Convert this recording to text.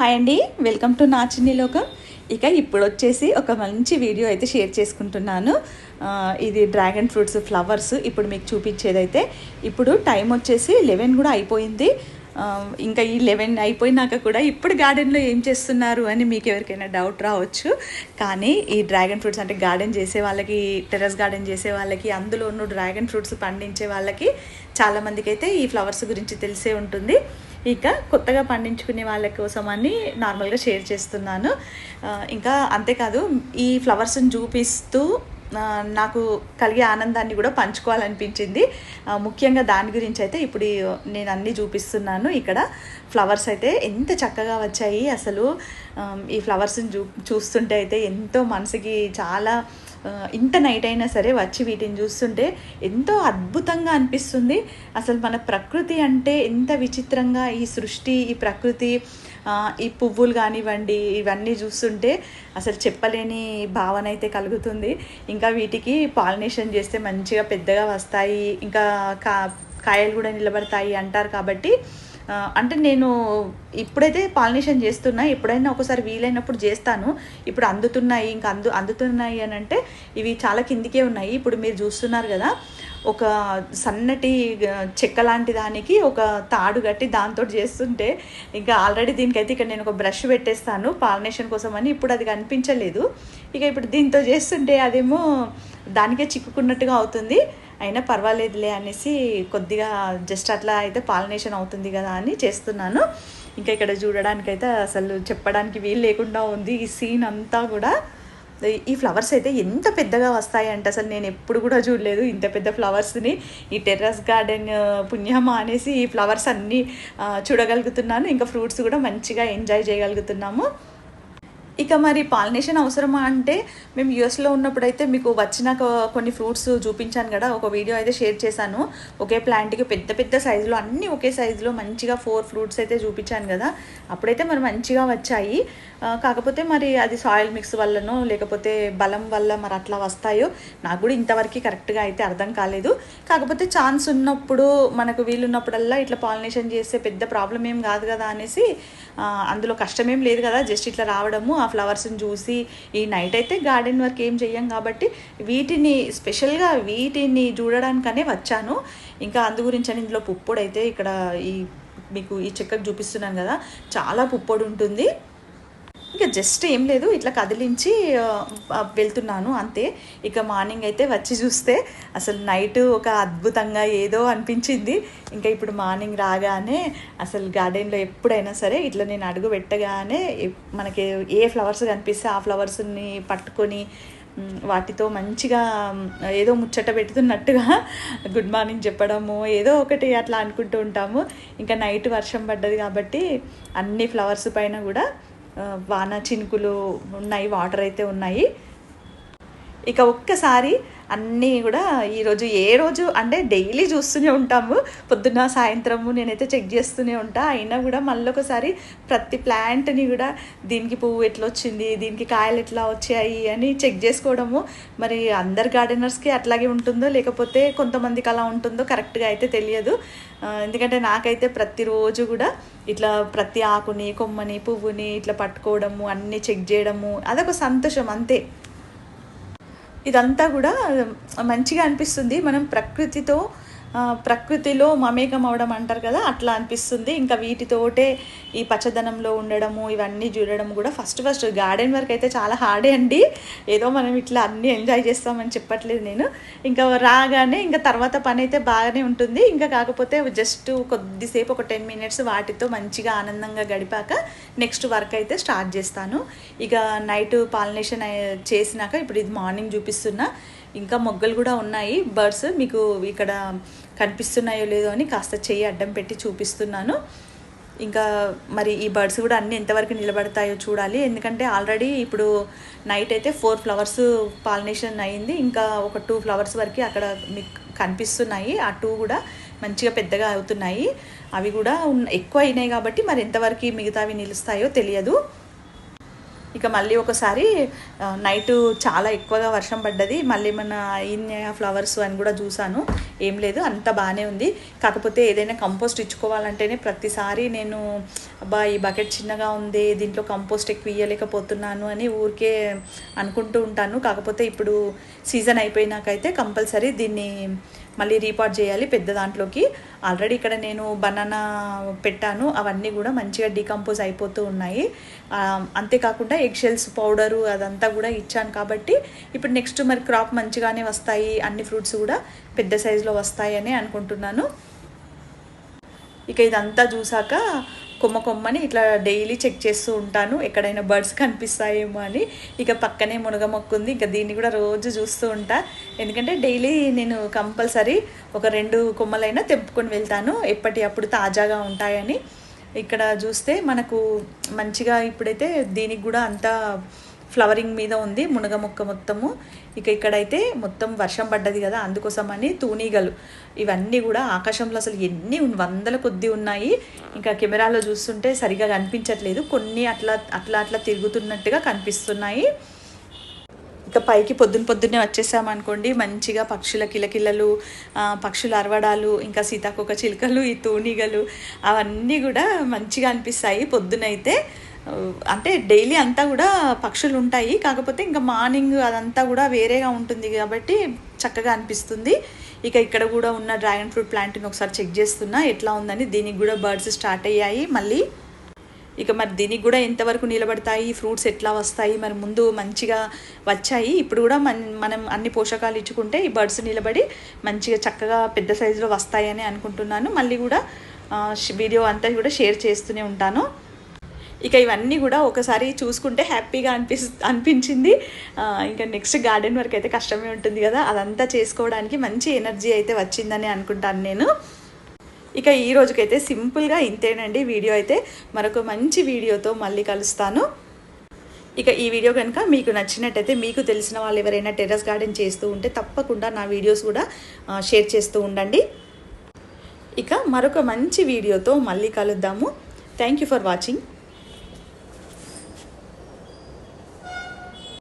Hi అండి welcome to నా చిన్ని లోకం. ఇక ఇప్పుడు వచ్చేసి ఒక మంచి వీడియో అయితే షేర్ చేసుకుంటున్నాను. ఇది డ్రాగన్ ఫ్రూట్స్ ఫ్లవర్స్. ఇప్పుడు మీకు చూపించేదైతే ఇప్పుడు టైం వచ్చేసి లెవెన్ కూడా అయిపోయింది. Um, ఇంకా ఈ లెవెన్ అయిపోయినాక కూడా ఇప్పుడు గార్డెన్లో ఏం చేస్తున్నారు అని మీకు ఎవరికైనా డౌట్ రావచ్చు. కానీ ఈ డ్రాగన్ ఫ్రూట్స్ అంటే గార్డెన్ చేసే వాళ్ళకి టెర్రస్ గార్డెన్ చేసే వాళ్ళకి అందులోనూ డ్రాగన్ ఫ్రూట్స్ పండించే వాళ్ళకి చాలామందికి అయితే ఈ ఫ్లవర్స్ గురించి తెలిసే ఉంటుంది. ఇక కొత్తగా పండించుకునే వాళ్ళ కోసం అని నార్మల్గా షేర్ చేస్తున్నాను. Uh, ఇంకా అంతేకాదు ఈ ఫ్లవర్స్ని చూపిస్తూ నాకు కలిగే ఆనందాన్ని కూడా పంచుకోవాలనిపించింది. ముఖ్యంగా దాని గురించి అయితే ఇప్పుడు నేను అన్నీ చూపిస్తున్నాను. ఇక్కడ ఫ్లవర్స్ అయితే ఎంత చక్కగా వచ్చాయి. అసలు ఈ ఫ్లవర్స్ని చూ చూస్తుంటే అయితే ఎంతో మనసుకి చాలా ఇంత నైట్ అయినా సరే వచ్చి వీటిని చూస్తుంటే ఎంతో అద్భుతంగా అనిపిస్తుంది. అసలు మన ప్రకృతి అంటే ఎంత విచిత్రంగా ఈ సృష్టి ఈ ప్రకృతి ఈ పువ్వులు కానివ్వండి ఇవన్నీ చూస్తుంటే అసలు చెప్పలేని భావన అయితే కలుగుతుంది. ఇంకా వీటికి పాలినేషన్ చేస్తే మంచిగా పెద్దగా వస్తాయి. ఇంకా కా కాయలు కూడా నిలబడతాయి అంటారు కాబట్టి అంటే నేను ఇప్పుడైతే పాలినేషన్ చేస్తున్నా ఎప్పుడైనా ఒకసారి వీలైనప్పుడు చేస్తాను. ఇప్పుడు అందుతున్నాయి ఇంకా అందు అందుతున్నాయి అని అంటే ఇవి చాలా కిందికే ఉన్నాయి. ఇప్పుడు మీరు చూస్తున్నారు కదా ఒక సన్నటి చెక్క లాంటి దానికి ఒక తాడు కట్టి దాంతో చేస్తుంటే ఇంకా ఆల్రెడీ దీనికైతే ఇక్కడ నేను ఒక బ్రష్ పెట్టేస్తాను పాలినేషన్ కోసం అని. ఇప్పుడు అది కనిపించలేదు. ఇక ఇప్పుడు దీంతో చేస్తుంటే అదేమో దానికే చిక్కుకున్నట్టుగా అవుతుంది. అయినా పర్వాలేదులే అనేసి కొద్దిగా జస్ట్ అట్లా అయితే పాలినేషన్ అవుతుంది కదా అని చేస్తున్నాను. ఇంకా ఇక్కడ చూడడానికైతే అసలు చెప్పడానికి వీలు లేకుండా ఉంది ఈ సీన్ అంతా కూడా. ఈ- ఫ్లవర్స్ అయితే ఎంత పెద్దగా వస్తాయంటే అసలు నేను ఎప్పుడు కూడా చూడలేదు ఇంత పెద్ద ఫ్లవర్స్ని. ఈ టెర్రస్ గార్డెన్ పుణ్యమా అనేసి ఈ ఫ్లవర్స్ అన్నీ చూడగలుగుతున్నాను. ఇంకా ఫ్రూట్స్ కూడా మంచిగా ఎంజాయ్ చేయగలుగుతున్నాము. ఇక మరి పాలినేషన్ అవసరమా అంటే మేము యూఎస్లో ఉన్నప్పుడైతే మీకు వచ్చిన కొన్ని ఫ్రూట్స్ చూపించాను కదా ఒక వీడియో అయితే షేర్ చేశాను. ఒకే ప్లాంట్కి పెద్ద పెద్ద సైజులో అన్నీ ఒకే సైజులో మంచిగా ఫోర్ ఫ్రూట్స్ అయితే చూపించాను కదా. అప్పుడైతే మరి మంచిగా వచ్చాయి. కాకపోతే మరి అది సాయిల్ మిక్స్ వల్లనో లేకపోతే బలం వల్ల మరి అట్లా వస్తాయో నాకు కూడా ఇంతవరకు కరెక్ట్గా అయితే అర్థం కాలేదు. కాకపోతే ఛాన్స్ ఉన్నప్పుడు మనకు వీలున్నప్పుడల్లా ఇట్లా పాలినేషన్ చేస్తే పెద్ద ప్రాబ్లం ఏం కాదు కదా అనేసి అందులో కష్టమేం లేదు కదా జస్ట్ ఇట్లా రావడము ఆ ఫ్లవర్స్ని చూసి ఈ నైట్ అయితే గార్డెన్ వర్క్ ఏం చెయ్యం కాబట్టి వీటిని స్పెషల్గా వీటిని చూడడానికనే వచ్చాను. ఇంకా అందు గురించి అని ఇందులో పుప్పొడి అయితే ఇక్కడ ఈ మీకు ఈ చెక్కకు చూపిస్తున్నాను కదా చాలా పుప్పొడి ఉంటుంది ఇంకా జస్ట్ ఏం లేదు ఇట్లా కదిలించి వెళ్తున్నాను అంతే. ఇక మార్నింగ్ అయితే వచ్చి చూస్తే అసలు నైట్ ఒక అద్భుతంగా ఏదో అనిపించింది. ఇంకా ఇప్పుడు మార్నింగ్ రాగానే అసలు గార్డెన్లో ఎప్పుడైనా సరే ఇట్లా నేను అడుగు పెట్టగానే మనకి ఏ ఫ్లవర్స్ కనిపిస్తే ఆ ఫ్లవర్స్ని పట్టుకొని వాటితో మంచిగా ఏదో ముచ్చట పెడుతున్నట్టుగా గుడ్ మార్నింగ్ చెప్పడము ఏదో ఒకటి అట్లా అనుకుంటూ ఉంటాము. ఇంకా నైట్ వర్షం పడ్డది కాబట్టి అన్ని ఫ్లవర్స్ పైన కూడా వాన చినుకులు ఉన్నాయి వాటర్ అయితే ఉన్నాయి. ఇక ఒక్కసారి అన్నీ కూడా ఈరోజు ఏ రోజు అంటే డైలీ చూస్తూనే ఉంటాము. పొద్దున్న సాయంత్రము నేనైతే చెక్ చేస్తూనే ఉంటా. అయినా కూడా మళ్ళీ ఒకసారి ప్రతి ప్లాంట్ని కూడా దీనికి పువ్వు ఎట్లా వచ్చింది దీనికి కాయలు ఎట్లా వచ్చాయి అని చెక్ చేసుకోవడము. మరి అందరు గార్డెనర్స్కి అట్లాగే ఉంటుందో లేకపోతే కొంతమందికి అలా ఉంటుందో కరెక్ట్గా అయితే తెలియదు. ఎందుకంటే నాకైతే ప్రతిరోజు కూడా ఇట్లా ప్రతి ఆకుని కొమ్మని పువ్వుని ఇట్లా పట్టుకోవడము అన్నీ చెక్ చేయడము అదొక సంతోషం అంతే. ఇదంతా కూడా మంచిగా అనిపిస్తుంది. మనం ప్రకృతితో ప్రకృతిలో మమేకం అవడం అంటారు కదా అట్లా అనిపిస్తుంది. ఇంకా వీటితోటే ఈ పచ్చదనంలో ఉండడము ఇవన్నీ చూడడం కూడా ఫస్ట్ ఫస్ట్. గార్డెన్ వర్క్ అయితే చాలా హార్డే అండి. ఏదో మనం ఇట్లా అన్నీ ఎంజాయ్ చేస్తామని చెప్పట్లేదు నేను. ఇంకా రాగానే ఇంకా తర్వాత పని అయితే బాగానే ఉంటుంది. ఇంకా కాకపోతే జస్ట్ కొద్దిసేపు ఒక టెన్ మినిట్స్ వాటితో మంచిగా ఆనందంగా గడిపాక నెక్స్ట్ వర్క్ అయితే స్టార్ట్ చేస్తాను. ఇక నైట్ పాలినేషన్ చేసినాక ఇప్పుడు ఇది మార్నింగ్ చూపిస్తున్నా. ఇంకా మొగ్గలు కూడా ఉన్నాయి. బర్డ్స్ మీకు ఇక్కడ కనిపిస్తున్నాయో లేదో అని కాస్త చెయ్యి అడ్డం పెట్టి చూపిస్తున్నాను. ఇంకా మరి ఈ బర్డ్స్ కూడా అన్ని ఎంతవరకు నిలబడతాయో చూడాలి. ఎందుకంటే ఆల్రెడీ ఇప్పుడు నైట్ అయితే ఫోర్ ఫ్లవర్స్ పాలినేషన్ అయింది ఇంకా ఒక టూ ఫ్లవర్స్ వరకు అక్కడ మీకు కనిపిస్తున్నాయి. ఆ టూ కూడా మంచిగా పెద్దగా అవుతున్నాయి. అవి కూడా ఉన్న- ఎక్కువ అయినాయి కాబట్టి మరి ఎంతవరకు మిగతావి నిలుస్తాయో తెలియదు. ఇక మళ్ళీ ఒకసారి నైట్ చాలా ఎక్కువగా వర్షం పడ్డది. మళ్ళీ మన అయింది ఫ్లవర్స్ అని కూడా చూసాను ఏం లేదు అంత బాగానే ఉంది. కాకపోతే ఏదైనా కంపోస్ట్ ఇచ్చుకోవాలంటేనే ప్రతిసారి నేను అబ్బా ఈ బకెట్ చిన్నగా ఉంది దీంట్లో కంపోస్ట్ ఎక్కువ ఇయ్యలేకపోతున్నాను అని ఊరికే అనుకుంటూ ఉంటాను. కాకపోతే ఇప్పుడు సీజన్ అయిపోయినాకైతే కంపల్సరీ దీన్ని మళ్ళీ రీపాట్ చేయాలి పెద్ద దాంట్లోకి. ఆల్రెడీ ఇక్కడ నేను బనానా పెట్టాను. అవన్నీ కూడా మంచిగా డికంపోజ్ అయిపోతూ ఉన్నాయి. అంతేకాకుండా ఎగ్ షెల్స్ పౌడరు అదంతా కూడా ఇచ్చాను కాబట్టి ఇప్పుడు నెక్స్ట్ మరి క్రాప్ మంచిగానే వస్తాయి. అన్ని ఫ్రూట్స్ కూడా పెద్ద సైజులో వస్తాయని అనుకుంటున్నాను. ఇక ఇదంతా చూసాక కొమ్మ కొమ్మని ఇట్లా డైలీ చెక్ చేస్తూ ఉంటాను. ఎక్కడైనా బర్డ్స్ కనిపిస్తాయేమో అని. ఇక పక్కనే మునగ మొక్క ఉంది. ఇక దీన్ని కూడా రోజు చూస్తూ ఉంటా. ఎందుకంటే డైలీ నేను కంపల్సరీ ఒక రెండు కొమ్మలైనా తెంపుకొని వెళ్తాను. ఎప్పటి అప్పుడు తాజాగా ఉంటాయని. ఇక్కడ చూస్తే మనకు మంచిగా ఇప్పుడైతే దీనికి కూడా అంతా ఫ్లవరింగ్ మీద ఉంది మునగ మొక్క మొత్తము. ఇక ఇక్కడైతే మొత్తం వర్షం పడ్డది కదా అందుకోసమని తూనీగలు. ఇవన్నీ కూడా ఆకాశంలో అసలు ఎన్ని వందల కొద్ది ఉన్నాయి. ఇంకా కెమెరాలో చూస్తుంటే సరిగా కనిపించట్లేదు. కొన్ని అట్లా అట్లా అట్లా తిరుగుతున్నట్టుగా కనిపిస్తున్నాయి. ఇక పైకి పొద్దున పొద్దున్నే వచ్చేసామనుకోండి మంచిగా పక్షుల కిలకిలలు పక్షుల అరవడాలు ఇంకా సీతాకొక చిలుకలు ఈ తూనిగలు అవన్నీ కూడా మంచిగా అనిపిస్తాయి పొద్దునైతే. అంటే డైలీ అంతా కూడా పక్షులు ఉంటాయి కాకపోతే ఇంకా మార్నింగ్ అదంతా కూడా వేరేగా ఉంటుంది కాబట్టి చక్కగా అనిపిస్తుంది. ఇక ఇక్కడ కూడా ఉన్న డ్రాగన్ ఫ్రూట్ ప్లాంట్ని ఒకసారి చెక్ చేస్తున్నా. ఎట్లా ఉందని దీనికి కూడా బర్డ్స్ స్టార్ట్ అయ్యాయి మళ్ళీ. ఇక మరి దీనికి కూడా ఎంతవరకు నిలబడతాయి? ఫ్రూట్స్ ఎట్లా వస్తాయి? మరి ముందు మంచిగా వచ్చాయి. ఇప్పుడు కూడా మన మనం అన్ని పోషకాలు ఇచ్చుకుంటే ఈ బర్డ్స్ నిలబడి మంచిగా చక్కగా పెద్ద సైజులో వస్తాయని అనుకుంటున్నాను. మళ్ళీ కూడా వీడియో అంతా కూడా షేర్ చేస్తూనే ఉంటాను. ఇక ఇవన్నీ కూడా ఒకసారి చూసుకుంటే హ్యాపీగా అనిపిస్ అనిపించింది. ఇంకా నెక్స్ట్ గార్డెన్ వర్క్ అయితే కష్టమే ఉంటుంది కదా. అదంతా చేసుకోవడానికి మంచి ఎనర్జీ అయితే వచ్చిందని అనుకుంటాను నేను. ఇక ఈ రోజుకైతే సింపుల్గా ఇంతేనండి వీడియో అయితే. మరొక మంచి వీడియోతో మళ్ళీ కలుస్తాను. ఇక ఈ వీడియో కనుక మీకు నచ్చినట్టయితే మీకు తెలిసిన వాళ్ళు ఎవరైనా టెర్రస్ గార్డెన్ చేస్తూ ఉంటే తప్పకుండా నా వీడియోస్ కూడా షేర్ చేస్తూ ఉండండి. ఇక మరొక మంచి వీడియోతో మళ్ళీ కలుద్దాము. Thank you for watching